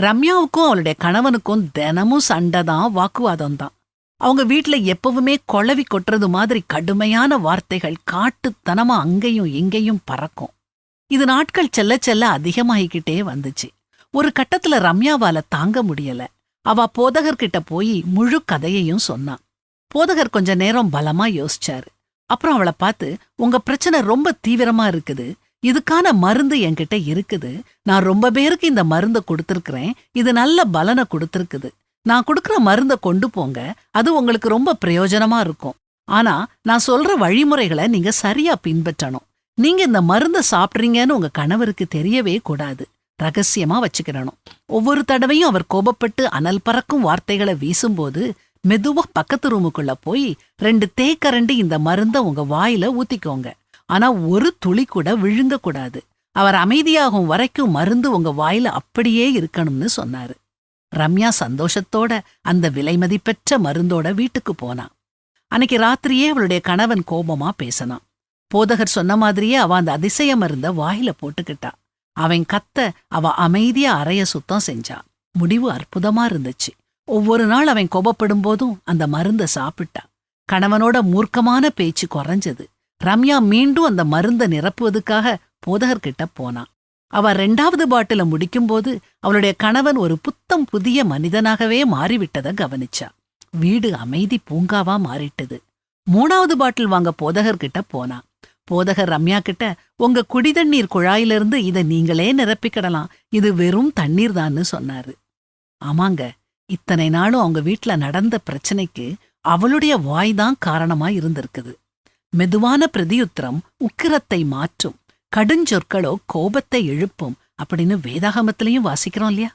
ரம்யாவுக்கும் அவளுடைய கணவனுக்கும் தினமும் சண்டை தான் வாக்குவாதம் தான். அவங்க வீட்ல எப்பவுமே கொளவி கொட்டுறது மாதிரி கடுமையான வார்த்தைகள் காட்டுத்தனமா அங்கேயும் இங்கேயும் பறக்கும். இது நாட்கள் செல்ல செல்ல அதிகமாகிக்கிட்டே வந்துச்சு. ஒரு கட்டத்துல ரம்யாவால தாங்க முடியல. அவ போதகர்கிட்ட போய் முழு கதையையும் சொன்னான். போதகர் கொஞ்ச நேரம் பலமா யோசிச்சாரு. அப்புறம் அவளை பார்த்து உங்க பிரச்சனை ரொம்ப தீவிரமா இருக்குது. இதுக்கான மருந்து என்கிட்ட இருக்குது. நான் ரொம்ப பேருக்கு இந்த மருந்தை கொடுத்துருக்குறேன். இது நல்ல பலனை கொடுத்துருக்குது. நான் கொடுக்குற மருந்தை கொண்டு போங்க. அது உங்களுக்கு ரொம்ப பிரயோஜனமா இருக்கும். ஆனா நான் சொல்ற வழிமுறைகளை நீங்க சரியா பின்பற்றணும். நீங்க இந்த மருந்தை சாப்பிட்றீங்கன்னு உங்க கணவருக்கு தெரியவே கூடாது. ரகசியமா வச்சுக்கிறணும் ஒவ்வொரு தடவையும் அவர் கோபப்பட்டு அனல் பறக்கும் வார்த்தைகளை வீசும்போது மெதுவா பக்கத்து ரூமுக்குள்ள போய் ரெண்டு தேக்கரண்டு இந்த மருந்த உங்க வாயில ஊத்திக்கோங்க. ஆனா ஒரு துளி கூட விழுங்க கூடாது அவர் அமைதியாகும் வரைக்கும் மருந்து உங்க வாயில அப்படியே இருக்கணும்னு சொன்னாரு. ரம்யா சந்தோஷத்தோட அந்த விலைமதிப்பெற்ற மருந்தோட வீட்டுக்கு போனான் அன்னைக்கு ராத்திரியே அவளுடைய கணவன் கோபமா பேசினான். போதகர் சொன்ன மாதிரியே அவ அந்த அதிசய மருந்த வாயில போட்டுக்கிட்டா. அவன் கத்த அவ அமைதியா அறைய சுத்தம் செஞ்சா. முடிவு அற்புதமா இருந்துச்சு. ஒவ்வொரு நாள் அவன் கோபப்படும் போதும் அந்த மருந்த சாப்பிட்டா. கணவனோட மூர்க்கமான பேச்சு குறைஞ்சது. ரம்யா மீண்டும் அந்த மருந்த நிரப்புவதுக்காக போதகர்கிட்ட போனான். அவ ரெண்டாவது பாட்டில முடிக்கும்போது அவளுடைய கணவன் ஒரு புத்தம் புதிய மனிதனாகவே மாறிவிட்டதை கவனிச்சா. வீடு அமைதி பூங்காவா மாறிட்டது. மூணாவது பாட்டில் வாங்க போதகர்கிட்ட போனான் போதகர் ரம்யா கிட்ட உங்க குடிதண்ணீர் குழாயிலிருந்து இதை நீங்களே நிரப்பிக்கிடலாம். இது வெறும் தண்ணீர் தான்னு சொன்னாரு. ஆமாங்க இத்தனை நாளும் அவங்க வீட்ல நடந்த பிரச்சனைக்கு அவளுடைய வாய் தான் காரணமா இருந்திருக்குது. மெதுவான பிரதியுத்திரம் உக்கிரத்தை மாற்றும். கடுஞ்சொற்களோ கோபத்தை எழுப்பும் அப்படின்னு வேதாகமத்திலையும் வாசிக்கிறோம் இல்லையா?